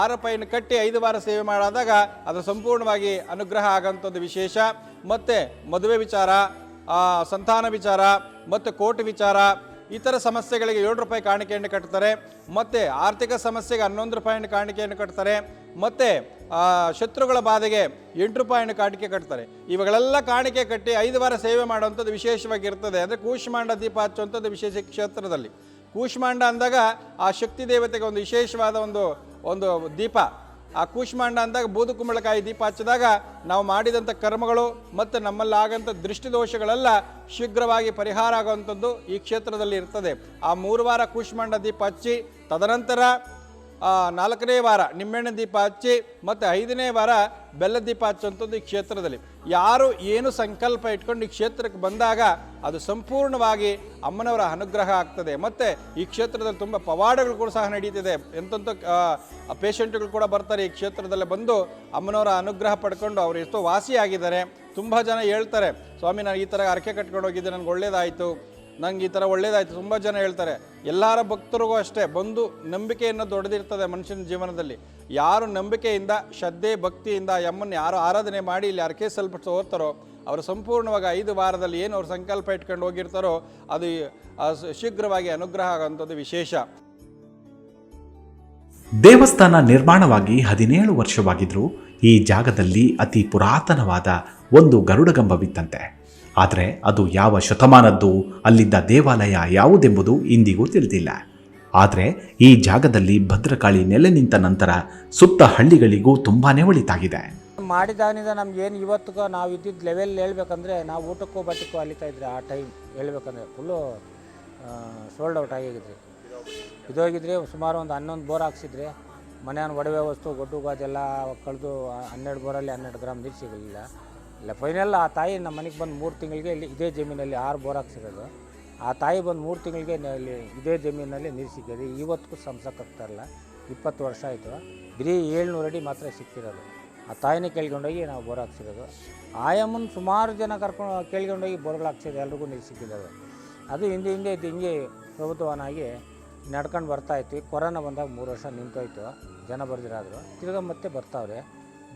ಆರು ರೂಪಾಯಿನ ಕಟ್ಟಿ ಐದು ವಾರ ಸೇವೆ ಮಾಡಿದಾಗ ಅದು ಸಂಪೂರ್ಣವಾಗಿ ಅನುಗ್ರಹ ಆಗೋಂಥದ್ದು ವಿಶೇಷ. ಮತ್ತು ಮದುವೆ ವಿಚಾರ ಸಂತಾನ ವಿಚಾರ, ಮತ್ತು ಕೋರ್ಟ್ ವಿಚಾರ ಇತರ ಸಮಸ್ಯೆಗಳಿಗೆ ಏಳು ರೂಪಾಯಿ ಕಾಣಿಕೆಯನ್ನು ಕಟ್ತಾರೆ. ಮತ್ತು ಆರ್ಥಿಕ ಸಮಸ್ಯೆಗೆ ಹನ್ನೊಂದು ರೂಪಾಯಿನ ಕಾಣಿಕೆಯನ್ನು ಕಟ್ತಾರೆ. ಮತ್ತು ಶತ್ರುಗಳ ಬಾಧೆಗೆ ಎಂಟು ರೂಪಾಯಿನ ಕಾಣಿಕೆ ಕಟ್ತಾರೆ. ಇವುಗಳೆಲ್ಲ ಕಾಣಿಕೆ ಕಟ್ಟಿ ಐದು ವಾರ ಸೇವೆ ಮಾಡುವಂಥದ್ದು ವಿಶೇಷವಾಗಿರ್ತದೆ. ಅಂದರೆ ಕೂಷ್ಮಾಂಡ ದೀಪ ಹಚ್ಚುವಂಥದ್ದು ವಿಶೇಷ ಕ್ಷೇತ್ರದಲ್ಲಿ. ಕೂಷ್ಮಾಂಡ ಅಂದಾಗ ಆ ಶಕ್ತಿ ದೇವತೆಗೆ ಒಂದು ವಿಶೇಷವಾದ ಒಂದು ಒಂದು ದೀಪ. ಆ ಕೂಷ್ಮಾಂಡ ಅಂದಾಗ ಬೂದು ಕುಂಬಳಕಾಯಿ ದೀಪ ಹಚ್ಚಿದಾಗ ನಾವು ಮಾಡಿದಂಥ ಕರ್ಮಗಳು ಮತ್ತು ನಮ್ಮಲ್ಲಿ ಆಗಂಥ ದೃಷ್ಟಿದೋಷಗಳೆಲ್ಲ ಶೀಘ್ರವಾಗಿ ಪರಿಹಾರ ಆಗುವಂಥದ್ದು ಈ ಕ್ಷೇತ್ರದಲ್ಲಿ ಇರ್ತದೆ. ಆ ಮೂರು ವಾರ ಕೂಷ್ಮಾಂಡ ದೀಪ ಹಚ್ಚಿ ತದನಂತರ ಆ, ನಾಲ್ಕನೇ ವಾರ ನಿಂಬೆಹಣ್ಣಿನ ದೀಪ ಹಚ್ಚಿ ಮತ್ತು ಐದನೇ ವಾರ ಬೆಲ್ಲ ದೀಪ ಹಚ್ಚುವಂಥದ್ದು ಈ ಕ್ಷೇತ್ರದಲ್ಲಿ. ಯಾರು ಏನು ಸಂಕಲ್ಪ ಇಟ್ಕೊಂಡು ಈ ಕ್ಷೇತ್ರಕ್ಕೆ ಬಂದಾಗ ಅದು ಸಂಪೂರ್ಣವಾಗಿ ಅಮ್ಮನವರ ಅನುಗ್ರಹ ಆಗ್ತದೆ. ಮತ್ತು ಈ ಕ್ಷೇತ್ರದಲ್ಲಿ ತುಂಬ ಪವಾಡಗಳು ಕೂಡ ಸಹ ನಡೀತಿದೆ. ಎಂತೆಂಥ ಪೇಷಂಟ್ಗಳು ಕೂಡ ಬರ್ತಾರೆ ಈ ಕ್ಷೇತ್ರದಲ್ಲಿ ಬಂದು ಅಮ್ಮನವರ ಅನುಗ್ರಹ ಪಡ್ಕೊಂಡು ಅವರು ಎಷ್ಟೋ ವಾಸಿಯಾಗಿದ್ದಾರೆ. ತುಂಬ ಜನ ಹೇಳ್ತಾರೆ, ಸ್ವಾಮಿ, ನಾನು ಈ ಥರ ಅರಕೆ ಕಟ್ಕೊಂಡು ಹೋಗಿದ್ದೆ, ನನಗೆ ಒಳ್ಳೇದಾಯಿತು. ನಂಗೆ ಈ ಥರ ಒಳ್ಳೇದಾಯ್ತು. ತುಂಬ ಜನ ಹೇಳ್ತಾರೆ, ಎಲ್ಲರ ಭಕ್ತರಿಗೂ ಅಷ್ಟೇ, ಬಂದು ನಂಬಿಕೆಯನ್ನು ದೊಡ್ಡದಿರ್ತದೆ ಮನುಷ್ಯನ ಜೀವನದಲ್ಲಿ. ಯಾರು ನಂಬಿಕೆಯಿಂದ, ಶ್ರದ್ಧೆ, ಭಕ್ತಿಯಿಂದ ಯಮ್ಮನ್ನು ಯಾರು ಆರಾಧನೆ ಮಾಡಿ, ಇಲ್ಲಿ ಅರಕೆ ಸ್ವಲ್ಪ ಹೋಗ್ತಾರೋ ಅವರು ಸಂಪೂರ್ಣವಾಗಿ ಐದು ವಾರದಲ್ಲಿ ಏನು ಅವ್ರು ಸಂಕಲ್ಪ ಇಟ್ಕೊಂಡು ಹೋಗಿರ್ತಾರೋ, ಅದು ಶೀಘ್ರವಾಗಿ ಅನುಗ್ರಹ ಆಗುವಂಥದ್ದು ವಿಶೇಷ. ದೇವಸ್ಥಾನ ನಿರ್ಮಾಣವಾಗಿ ಹದಿನೇಳು ವರ್ಷವಾಗಿದ್ದರೂ ಈ ಜಾಗದಲ್ಲಿ ಅತಿ ಪುರಾತನವಾದ ಒಂದು ಗರುಡಗಂಬವಿತ್ತಂತೆ ಆದರೆ ಅದು ಯಾವ ಶತಮಾನದ್ದು, ಅಲ್ಲಿದ್ದ ದೇವಾಲಯ ಯಾವುದೆಂಬುದು ಇಂದಿಗೂ ತಿಳಿದಿಲ್ಲ. ಆದರೆ ಈ ಜಾಗದಲ್ಲಿ ಭದ್ರಕಾಳಿ ನೆಲೆ ನಿಂತ ನಂತರ ಸುತ್ತ ಹಳ್ಳಿಗಳಿಗೂ ತುಂಬಾನೇ ಒಳಿತಾಗಿದೆ. ಮಾಡಿದಾನಿಂದ ನಮ್ಗೆ ಏನು ಇವತ್ತಿಗೂ ನಾವು ಇದ್ದಿದ್ದ ಲೆವೆಲ್ ಹೇಳ್ಬೇಕಂದ್ರೆ ನಾವು ಊಟಕ್ಕೂ ಬಟ್ಟಕ್ಕೂ ಅಲಿತಾ ಇದ್ರೆ ಆ ಟೈಮ್ ಹೇಳ್ಬೇಕಂದ್ರೆ. ಫುಲ್ಲು ಸೋಲ್ಡ್ ಔಟ್ ಆಗಿದ್ರಿ. ಇದೋಗಿದ್ರೆ ಸುಮಾರು ಒಂದು ಹನ್ನೊಂದು ಬೋರ್ ಹಾಕ್ಸಿದ್ರೆ ಮನೆಯ ಒಡವೆ ವಸ್ತು, ಗೊಡ್ಡು, ಗಾಜೆಲ್ಲ ಕಳೆದು ಹನ್ನೆರಡು ಬೋರಲ್ಲಿ ಹನ್ನೆರಡು ಗ್ರಾಮ್ ನೀರು ಸಿಗಲಿಲ್ಲ. ಇಲ್ಲ ಫೈನಲ್ ಆ ತಾಯಿ ನಮ್ಮ ಮನೆಗೆ ಬಂದು ಮೂರು ತಿಂಗಳಿಗೆ ಇಲ್ಲಿ ಇದೇ ಜಮೀನಲ್ಲಿ ಆರು ಬೋರ್ ಹಾಕ್ಸಿರೋದು. ಆ ತಾಯಿ ಬಂದು ಮೂರು ತಿಂಗಳಿಗೆ ಇಲ್ಲಿ ಇದೇ ಜಮೀನಲ್ಲಿ ನೀರು ಸಿಕ್ಕಿದೆ. ಇವತ್ತಿಗೂ ಸಂಸಕ್ಕಾಗ್ತಾಯಿಲ್ಲ ಇಪ್ಪತ್ತು ವರ್ಷ ಆಯಿತು. ಬರೀ ಏಳ್ನೂರು ಅಡಿ ಮಾತ್ರ ಸಿಕ್ಕಿರೋದು. ಆ ತಾಯಿನೇ ಕೇಳ್ಕೊಂಡೋಗಿ ನಾವು ಬೋರ್ ಹಾಕ್ಸಿರೋದು. ಆಯಮ್ಮನ ಸುಮಾರು ಜನ ಕರ್ಕೊಂಡು ಕೇಳ್ಕೊಂಡೋಗಿ ಬೋರ್ಗಳು ಹಾಕ್ಸಿದ್ರು ಎಲ್ರಿಗೂ ನೀರು ಸಿಕ್ಕಿದ್ದಾವೆ ಅದು ಹಿಂದೆ ಹಿಂದೆ ಇದ್ದು ಹಿಂಗೆ ಪ್ರಭುತ್ವನಾಗಿ ನಡ್ಕೊಂಡು ಬರ್ತಾಯಿತ್ತು ಕೊರೋನಾ ಬಂದಾಗ ಮೂರು ವರ್ಷ ನಿಂತೋಯ್ತು. ಜನ ಬರ್ದಿರಾದರು. ತಿರ್ಗ ಮತ್ತೆ ಬರ್ತಾವ್ರೆ.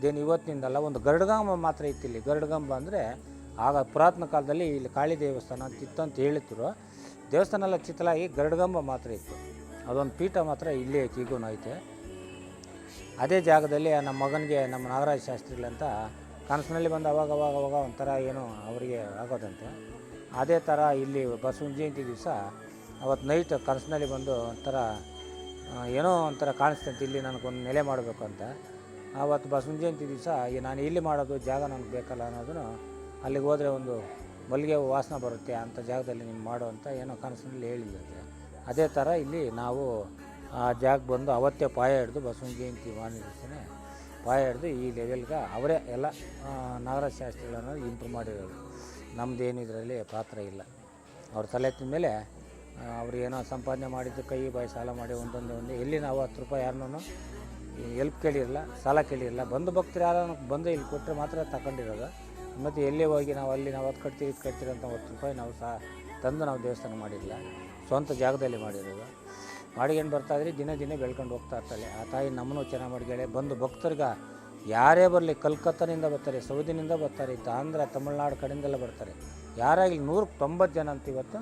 ಇದೇನು ಇವತ್ತಿನಿಂದಲ್ಲ, ಒಂದು ಗರಡಗಂಬ ಮಾತ್ರ ಇತ್ತು ಇಲ್ಲಿ. ಗರಡಗಂಬ ಅಂದರೆ ಆಗ ಪುರಾತನ ಕಾಲದಲ್ಲಿ ಇಲ್ಲಿ ಕಾಳಿ ದೇವಸ್ಥಾನ ಇತ್ತು ಅಂತ ಹೇಳಿದ್ರು. ದೇವಸ್ಥಾನ ಎಲ್ಲ ಚಿತ್ತಲಾಗಿ ಗರಡಗಂಬ ಮಾತ್ರ ಇತ್ತು. ಅದೊಂದು ಪೀಠ ಮಾತ್ರ ಇಲ್ಲೇ ಐತಿ ಈಗೂ ಐತೆ. ಅದೇ ಜಾಗದಲ್ಲಿ ನಮ್ಮ ಮಗನಿಗೆ, ನಮ್ಮ ನಾಗರಾಜ ಶಾಸ್ತ್ರಿಗಳಂತ ಕನಸಿನಲ್ಲಿ ಬಂದು ಅವಾಗ ಅವಾಗ ಅವಾಗ ಒಂಥರ ಏನೋ ಅವರಿಗೆ ಆಗೋದಂತೆ. ಅದೇ ಥರ ಇಲ್ಲಿ ಬಸವನ ಜಯಂತಿ ದಿವಸ ಅವತ್ತು ನೈಟ್ ಕನಸಿನಲ್ಲಿ ಬಂದು ಒಂಥರ ಏನೋ ಒಂಥರ ಕಾಣಿಸ್ತಂತೆ, ಇಲ್ಲಿ ನನಗೊಂದು ನೆಲೆ ಮಾಡಬೇಕು ಅಂತ ಆವತ್ತು ಬಸವನ ಜಯಂತಿ ದಿವಸ ನಾನು ಇಲ್ಲಿ ಮಾಡೋದು, ಜಾಗ ನನಗೆ ಬೇಕಲ್ಲ ಅನ್ನೋದನ್ನು ಅಲ್ಲಿಗೆ ಹೋದರೆ ಒಂದು ಮಲ್ಲಿಗೆ ವಾಸನೆ ಬರುತ್ತೆ ಅಂಥ ಜಾಗದಲ್ಲಿ ನೀನು ಮಾಡು ಅಂತ ಏನೋ ಕನಸಿನಲ್ಲಿ ಹೇಳಿದ್ದಂತೆ ಅದೇ ಥರ ಇಲ್ಲಿ ನಾವು ಆ ಜಾಗ ಬಂದು ಅವತ್ತೇ ಪಾಯ ಹಿಡಿದು ಬಸವನ ಜಯಂತಿ ದಿವಸನೇ ಪಾಯ ಹಿಡಿದು ಈ ಲೆವೆಲ್ಗೆ ಅವರೇ ಎಲ್ಲ ನಾಗರ ಶಾಸ್ತ್ರಿಗಳನ್ನು ಇಂಪ್ರೂವ್ ಮಾಡಿರೋದು ನಮ್ಮದೇನು ಇದರಲ್ಲಿ ಪಾತ್ರ ಇಲ್ಲ. ಅವ್ರ ತಲೆ ಎತ್ತಿದ ಮೇಲೆ ಅವ್ರು ಏನೋ ಸಂಪಾದನೆ ಮಾಡಿದ್ದು, ಕೈ ಬಾಯಿ ಸಾಲ ಮಾಡಿ ಒಂದೊಂದು ಒಂದು ಎಲ್ಲಿ ನಾವು ಹತ್ತು ರೂಪಾಯಿ ಯಾರನ್ನೂ ಎಲ್ಪ್ ಕೇಳಿರಲ್ಲ, ಸಾಲ ಕೇಳಿರಲ್ಲ, ಬಂದು ಭಕ್ತರು ಯಾರು ಬಂದು ಇಲ್ಲಿ ಕೊಟ್ಟರೆ ಮಾತ್ರ ತಗೊಂಡಿರೋದು. ಮತ್ತು ಎಲ್ಲೇ ಹೋಗಿ ನಾವು ಅಲ್ಲಿ ನಾವು ಅದು ಕಟ್ತೀವಿ ಇದು ಕಟ್ತೀರಿ ಅಂತ ಹತ್ತು ರೂಪಾಯಿ ನಾವು ಸಹ ತಂದು ನಾವು ದೇವಸ್ಥಾನ ಮಾಡಿರಲಿಲ್ಲ ಸ್ವಂತ ಜಾಗದಲ್ಲಿ ಮಾಡಿರೋದು. ಮಾಡ್ಕೊಂಡು ಬರ್ತಾ ಇದ್ರೆ ದಿನ ದಿನ ಬೆಳ್ಕೊಂಡು ಹೋಗ್ತಾ ಇರ್ತಾಳೆ ಆ ತಾಯಿ ನಮ್ಮನ್ನು ಚೆನ್ನಾಗಿ ಮಾಡಿದ್ದಾಳೆ. ಬಂದು ಭಕ್ತರಿಗೆ ಯಾರೇ ಬರಲಿ, ಕಲ್ಕತ್ತಾನಿಂದ ಬರ್ತಾರೆ, ಸೌದಿನಿಂದ ಬರ್ತಾರೆ ಆಂಧ್ರ ತಮಿಳ್ನಾಡು ಕಡೆಯಿಂದೆಲ್ಲ ಬರ್ತಾರೆ. ಯಾರಾಗಲಿ ನೂರಕ್ಕೆ ತೊಂಬತ್ತು ಜನ ಅಂತ ಇವತ್ತು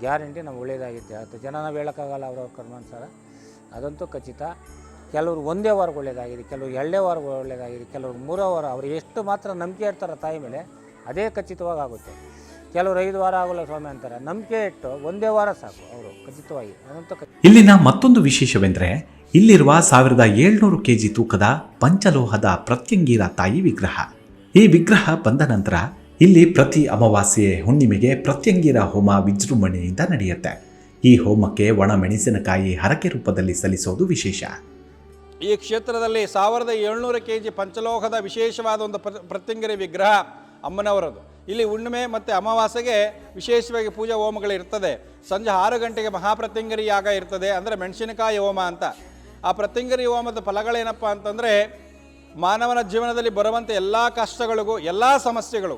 ಗ್ಯಾರಂಟಿ ನಾವು ಒಳ್ಳೆಯದಾಗಿದ್ದೆ. ಹತ್ತು ಜನ ನಾವು ಹೇಳೋಕ್ಕಾಗಲ್ಲ ಅವ್ರವ್ರ ಕರ್ಮಾನುಸಾರ. ಅದಂತೂ ಖಚಿತ. ಕೆಲವ್ರು ಒಂದೇ ವಾರ ಒಳ್ಳೆಯದಾಗಿದೆ ಕೆಲವರು ಎರಡೇ ವಾರ ಒಳ್ಳೇದಾಗಿದೆ, ಕೆಲವರು ಮೂರೇ ವಾರ, ಅವರು ಎಷ್ಟು ಮಾತ್ರ ನಂಬಿಕೆ ಇರ್ತಾರೆ ತಾಯಿ ಮೇಲೆ ಅದೇ ಖಚಿತವಾಗಿ ಆಗುತ್ತೆ. ಕೆಲವರು ಐದು ವಾರ ಆಗೋಲ್ಲ ಸ್ವಾಮಿ ಅಂತಾರೆ, ನಂಬಿಕೆ ಇಟ್ಟು ಒಂದೇ ವಾರ ಸಾಕು ಅವರು ಖಚಿತವಾಗಿ. ಇಲ್ಲಿನ ಮತ್ತೊಂದು ವಿಶೇಷವೆಂದರೆ, ಇಲ್ಲಿರುವ ಸಾವಿರದ ಏಳ್ನೂರು ಕೆಜಿ ತೂಕದ ಪಂಚಲೋಹದ ಪ್ರತ್ಯಂಗೀರ ತಾಯಿ ವಿಗ್ರಹ. ಈ ವಿಗ್ರಹ ಬಂದ ನಂತರ ಇಲ್ಲಿ ಪ್ರತಿ ಅಮಾವಾಸ್ಯೆ ಹುಣ್ಣಿಮೆಗೆ ಪ್ರತ್ಯಂಗಿರ ಹೋಮ ವಿಜೃಂಭಣೆಯಿಂದ ನಡೆಯುತ್ತೆ. ಈ ಹೋಮಕ್ಕೆ ಒಣ ಮೆಣಸಿನಕಾಯಿ ಹರಕೆ ರೂಪದಲ್ಲಿ ಸಲ್ಲಿಸೋದು ವಿಶೇಷ. ಈ ಕ್ಷೇತ್ರದಲ್ಲಿ ಸಾವಿರದ ಏಳ್ನೂರು ಕೆ ಜಿ ಪಂಚಲೋಹದ ವಿಶೇಷವಾದ ಒಂದು ಪ್ರತ್ಯಂಗರಿ ವಿಗ್ರಹ ಅಮ್ಮನವರದು. ಇಲ್ಲಿ ಹುಣ್ಣಿಮೆ ಮತ್ತು ಅಮಾವಾಸ್ಯೆಗೆ ವಿಶೇಷವಾಗಿ ಪೂಜಾ ಹೋಮಗಳು ಇರ್ತದೆ. ಸಂಜೆ ಆರು ಗಂಟೆಗೆ ಮಹಾಪ್ರತ್ಯಂಗರಿ ಯಾಗ ಇರ್ತದೆ ಅಂದರೆ ಮೆಣಸಿನಕಾಯಿ ಹೋಮ ಅಂತ. ಆ ಪ್ರತ್ಯಂಗರಿ ಹೋಮದ ಫಲಗಳೇನಪ್ಪ ಅಂತಂದರೆ ಮಾನವನ ಜೀವನದಲ್ಲಿ ಬರುವಂಥ ಎಲ್ಲ ಕಷ್ಟಗಳಿಗೂ, ಎಲ್ಲ ಸಮಸ್ಯೆಗಳು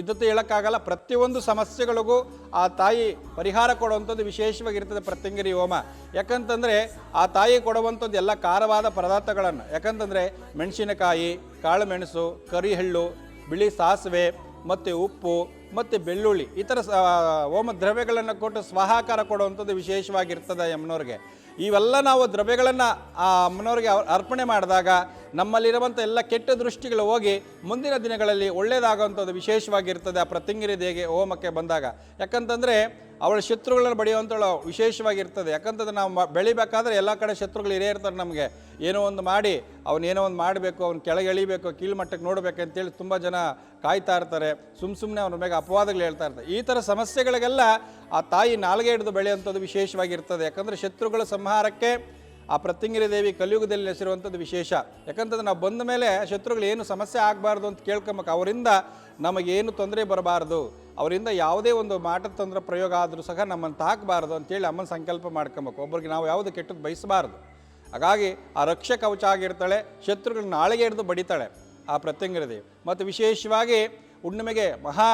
ಇದ್ದದ್ದು ಹೇಳೋಕ್ಕಾಗಲ್ಲ. ಪ್ರತಿಯೊಂದು ಸಮಸ್ಯೆಗಳಿಗೂ ಆ ತಾಯಿ ಪರಿಹಾರ ಕೊಡುವಂಥದ್ದು ವಿಶೇಷವಾಗಿರ್ತದೆ ಪ್ರತ್ಯಂಗಿರಿ ಹೋಮ. ಯಾಕಂತಂದರೆ ಆ ತಾಯಿ ಕೊಡುವಂಥದ್ದು ಎಲ್ಲ ಖಾರವಾದ ಪದಾರ್ಥಗಳನ್ನು. ಯಾಕಂತಂದರೆ ಮೆಣಸಿನಕಾಯಿ, ಕಾಳುಮೆಣಸು, ಕರಿಹಳ್ಳು, ಬಿಳಿ ಸಾಸಿವೆ, ಮತ್ತು ಉಪ್ಪು, ಮತ್ತು ಬೆಳ್ಳುಳ್ಳಿ ಈ ಥರ ಹೋಮ ದ್ರವ್ಯಗಳನ್ನು ಕೊಟ್ಟು ಸ್ವಾಹಾಕಾರ ಕೊಡುವಂಥದ್ದು ವಿಶೇಷವಾಗಿರ್ತದೆ ಅಮ್ಮನವ್ರಿಗೆ ಇವೆಲ್ಲ ನಾವು ದ್ರವ್ಯಗಳನ್ನು ಆ ಅಮ್ಮನವ್ರಿಗೆ ಅರ್- ಅರ್ಪಣೆ ಮಾಡಿದಾಗ ನಮ್ಮಲ್ಲಿರುವಂಥ ಎಲ್ಲ ಕೆಟ್ಟ ದೃಷ್ಟಿಗಳು ಹೋಗಿ ಮುಂದಿನ ದಿನಗಳಲ್ಲಿ ಒಳ್ಳೆಯದಾಗುವಂಥದ್ದು ವಿಶೇಷವಾಗಿರ್ತದೆ. ಆ ಪ್ರತಿಂಗಿರಿ ದೇಗೆ ಹೋಮಕ್ಕೆ ಬಂದಾಗ. ಯಾಕಂತಂದರೆ ಅವಳ ಶತ್ರುಗಳನ್ನು ಬಡಿಯುವಂಥಳು ವಿಶೇಷವಾಗಿರ್ತದೆ. ಯಾಕಂತಂದ್ರೆ ನಾವು ಬೆಳಿಬೇಕಾದ್ರೆ ಎಲ್ಲ ಕಡೆ ಶತ್ರುಗಳು ಇರೇ ಇರ್ತಾರೆ ನಮಗೆ. ಏನೋ ಒಂದು ಮಾಡಿ ಅವನೇನೋ ಒಂದು ಮಾಡಬೇಕು, ಅವ್ನ ಕೆಳಗೆ ಎಳಿಬೇಕು, ಕೀಳ್ಮಟ್ಟಕ್ಕೆ ನೋಡಬೇಕು ಅಂತೇಳಿ ತುಂಬ ಜನ ಕಾಯ್ತಾ ಇರ್ತಾರೆ. ಸುಮ್ಮ ಸುಮ್ಮನೆ ಅವ್ರ ಮೇಲೆ ಅಪವಾದಗಳು ಹೇಳ್ತಾ ಇರ್ತಾರೆ. ಈ ಥರ ಸಮಸ್ಯೆಗಳಿಗೆಲ್ಲ ಆ ತಾಯಿ ನಾಲ್ಗೆ ಹಿಡಿದು ಬೆಳೆಯುವಂಥದ್ದು ವಿಶೇಷವಾಗಿರ್ತದೆ. ಯಾಕಂದರೆ ಶತ್ರುಗಳ ಸಂಹಾರಕ್ಕೆ ಆ ಪ್ರತ್ಯಂಗಿರಿ ದೇವಿ ಕಲಿಯುಗದಲ್ಲಿ ನೆಸಿರುವಂಥದ್ದು ವಿಶೇಷ. ಯಾಕಂತಂದ್ರೆ ನಾವು ಬಂದ ಮೇಲೆ ಶತ್ರುಗಳು ಏನು ಸಮಸ್ಯೆ ಆಗಬಾರ್ದು ಅಂತ ಕೇಳ್ಕೊಂಬಕ್ಕೆ ಅವರಿಂದ ನಮಗೇನು ತೊಂದರೆ ಬರಬಾರ್ದು. ಅವರಿಂದ ಯಾವುದೇ ಒಂದು ಮಾಟದ ತೊಂದರೆ ಪ್ರಯೋಗ ಆದರೂ ಸಹ ನಮ್ಮನ್ನು ತಾಕಬಾರ್ದು ಅಂತೇಳಿ ಅಮ್ಮನ ಸಂಕಲ್ಪ ಮಾಡ್ಕೊಬೇಕು. ಒಬ್ಬರಿಗೆ ನಾವು ಯಾವುದು ಕೆಟ್ಟದ್ದು ಬಯಸಬಾರ್ದು. ಹಾಗಾಗಿ ಆ ರಕ್ಷ ಕವಚ ಆಗಿರ್ತಾಳೆ, ಶತ್ರುಗಳನ್ನ ನಾಳೆಗೆ ಹಿಡಿದು ಬಡಿತಾಳೆ ಆ ಪ್ರತ್ಯಂಗಿರಿ ದೇವಿ. ಮತ್ತು ವಿಶೇಷವಾಗಿ ಹುಣ್ಣಿಮೆಗೆ ಮಹಾ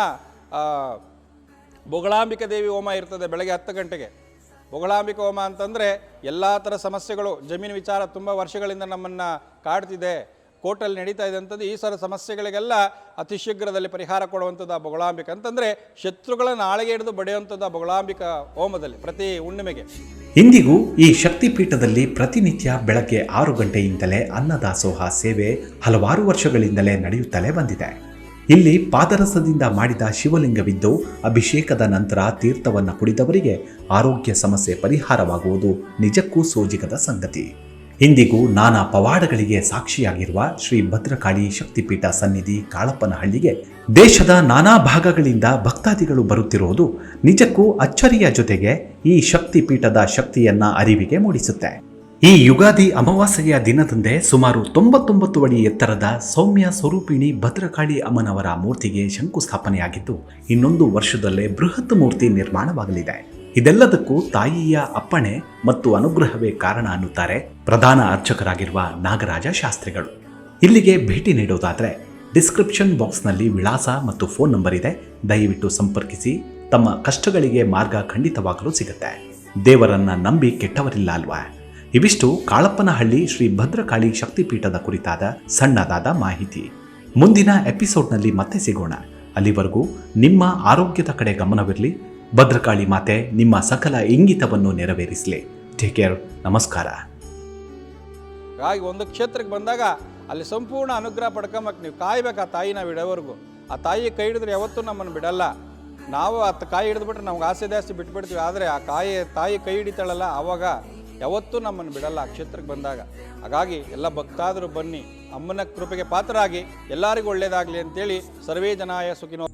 ಬೊಗಳಾಂಬಿಕ ದೇವಿ ಹೋಮ ಇರ್ತದೆ ಬೆಳಗ್ಗೆ ಹತ್ತು ಗಂಟೆಗೆ. ಬೊಗಳಾಂಬಿಕ ಹೋಮ ಅಂತಂದರೆ ಎಲ್ಲ ಥರ ಸಮಸ್ಯೆಗಳು, ಜಮೀನು ವಿಚಾರ ತುಂಬ ವರ್ಷಗಳಿಂದ ನಮ್ಮನ್ನು ಕಾಡ್ತಿದೆ, ಕೋರ್ಟಲ್ಲಿ ನಡೀತಾ ಇದೆ ಅಂತಂದು ಈ ಸರ ಸಮಸ್ಯೆಗಳಿಗೆಲ್ಲ ಅತಿ ಶೀಘ್ರದಲ್ಲಿ ಪರಿಹಾರ ಕೊಡುವಂಥದ್ದು ಆ ಬೊಗಳಾಂಬಿಕ ಅಂತಂದರೆ ಶತ್ರುಗಳ ನಾಳೆಗೆ ಹಿಡಿದು ಬಡಿಯುವಂಥದ್ದು ಆ ಬೊಗಳಾಂಬಿಕ ಹೋಮದಲ್ಲಿ ಪ್ರತಿ ಹುಣ್ಣಿಮೆಗೆ. ಇಂದಿಗೂ ಈ ಶಕ್ತಿಪೀಠದಲ್ಲಿ ಪ್ರತಿನಿತ್ಯ ಬೆಳಗ್ಗೆ ಆರು ಗಂಟೆಯಿಂದಲೇ ಅನ್ನದಾಸೋಹ ಸೇವೆ ಹಲವಾರು ವರ್ಷಗಳಿಂದಲೇ ನಡೆಯುತ್ತಲೇ ಬಂದಿದೆ. ಇಲ್ಲಿ ಪಾದರಸದಿಂದ ಮಾಡಿದ ಶಿವಲಿಂಗವಿದ್ದು ಅಭಿಷೇಕದ ನಂತರ ತೀರ್ಥವನ್ನು ಕುಡಿದವರಿಗೆ ಆರೋಗ್ಯ ಸಮಸ್ಯೆ ಪರಿಹಾರವಾಗುವುದು ನಿಜಕ್ಕೂ ಸೋಜಿಗದ ಸಂಗತಿ. ಇಂದಿಗೂ ನಾನಾ ಪವಾಡಗಳಿಗೆ ಸಾಕ್ಷಿಯಾಗಿರುವ ಶ್ರೀ ಭದ್ರಕಾಳಿ ಶಕ್ತಿಪೀಠ ಸನ್ನಿಧಿ ಕಾಳಪ್ಪನಹಳ್ಳಿಗೆ ದೇಶದ ನಾನಾ ಭಾಗಗಳಿಂದ ಭಕ್ತಾದಿಗಳು ಬರುತ್ತಿರುವುದು ನಿಜಕ್ಕೂ ಅಚ್ಚರಿಯ ಜೊತೆಗೆ ಈ ಶಕ್ತಿಪೀಠದ ಶಕ್ತಿಯನ್ನ ಅರಿವಿಗೆ ಮೂಡಿಸುತ್ತೆ. ಈ ಯುಗಾದಿ ಅಮಾವಾಸ್ಯೆಯ ದಿನದಂದೇ ಸುಮಾರು ತೊಂಬತ್ತೊಂಬತ್ತು ಅಡಿ ಎತ್ತರದ ಸೌಮ್ಯ ಸ್ವರೂಪಿಣಿ ಭದ್ರಕಾಳಿ ಅಮ್ಮನವರ ಮೂರ್ತಿಗೆ ಶಂಕುಸ್ಥಾಪನೆಯಾಗಿದ್ದು, ಇನ್ನೊಂದು ವರ್ಷದಲ್ಲೇ ಬೃಹತ್ ಮೂರ್ತಿ ನಿರ್ಮಾಣವಾಗಲಿದೆ. ಇದೆಲ್ಲದಕ್ಕೂ ತಾಯಿಯ ಅಪ್ಪಣೆ ಮತ್ತು ಅನುಗ್ರಹವೇ ಕಾರಣ ಅನ್ನುತ್ತಾರೆ ಪ್ರಧಾನ ಅರ್ಚಕರಾಗಿರುವ ನಾಗರಾಜ ಶಾಸ್ತ್ರಿಗಳು. ಇಲ್ಲಿಗೆ ಭೇಟಿ ನೀಡೋದಾದರೆ, ಡಿಸ್ಕ್ರಿಪ್ಷನ್ ಬಾಕ್ಸ್ನಲ್ಲಿ ವಿಳಾಸ ಮತ್ತು ಫೋನ್ ನಂಬರ್ ಇದೆ. ದಯವಿಟ್ಟು ಸಂಪರ್ಕಿಸಿ, ತಮ್ಮ ಕಷ್ಟಗಳಿಗೆ ಮಾರ್ಗ ಖಂಡಿತವಾಗಲೂ ಸಿಗುತ್ತೆ. ದೇವರನ್ನ ನಂಬಿ ಕೆಟ್ಟವರಿಲ್ಲ ಅಲ್ವಾ? ಇವಿಷ್ಟು ಕಾಳಪ್ಪನಹಳ್ಳಿ ಶ್ರೀ ಭದ್ರಕಾಳಿ ಶಕ್ತಿಪೀಠದ ಕುರಿತಾದ ಸಣ್ಣದಾದ ಮಾಹಿತಿ. ಮುಂದಿನ ಎಪಿಸೋಡ್ನಲ್ಲಿ ಮತ್ತೆ ಸಿಗೋಣ. ಅಲ್ಲಿವರೆಗೂ ನಿಮ್ಮ ಆರೋಗ್ಯದ ಕಡೆ ಗಮನವಿರಲಿ. ಭದ್ರಕಾಳಿ ಮಾತೆ, ನಿಮ್ಮ ಸಕಲ ಇಂಗಿತವನ್ನು ನೆರವೇರಿಸಲಿ. ಟೇಕ್ ಕೇರ್ ನಮಸ್ಕಾರ. ಒಂದು ಕ್ಷೇತ್ರಕ್ಕೆ ಬಂದಾಗ ಅಲ್ಲಿ ಸಂಪೂರ್ಣ ಅನುಗ್ರಹ ಪಡ್ಕೊಂಬಕ್. ನೀವು ಕಾಯ್ಬೇಕು ಆ ತಾಯಿ ನಾವು ಇಡೋವರೆಗೂ ಆ ತಾಯಿ ಕೈ ಹಿಡಿದ್ರೆ ಯಾವತ್ತೂ ನಮ್ಮನ್ನು ಬಿಡಲ್ಲ. ನಾವು ಆ ಕಾಯಿ ಹಿಡಿದ್ಬಿಟ್ರೆ ನಮ್ಗೆ ಆಸೆ ಜಾಸ್ತಿ ಬಿಟ್ಬಿಡ್ತೀವಿ. ಆದರೆ ಆ ಕಾಯಿ ತಾಯಿ ಕೈ ಹಿಡಿತಾಳಲ್ಲ ಆವಾಗ ಯಾವತ್ತೂ ನಮ್ಮನ್ನು ಬಿಡಲ್ಲ ಆ ಕ್ಷೇತ್ರಕ್ಕೆ ಬಂದಾಗ. ಹಾಗಾಗಿ ಎಲ್ಲ ಭಕ್ತಾದರೂ ಬನ್ನಿ, ಅಮ್ಮನ ಕೃಪೆಗೆ ಪಾತ್ರರಾಗಿ, ಎಲ್ಲರಿಗೂ ಒಳ್ಳೆಯದಾಗಲಿ ಅಂತೇಳಿ ಸರ್ವೇ ಜನಾಯ ಸುಖಿನೋ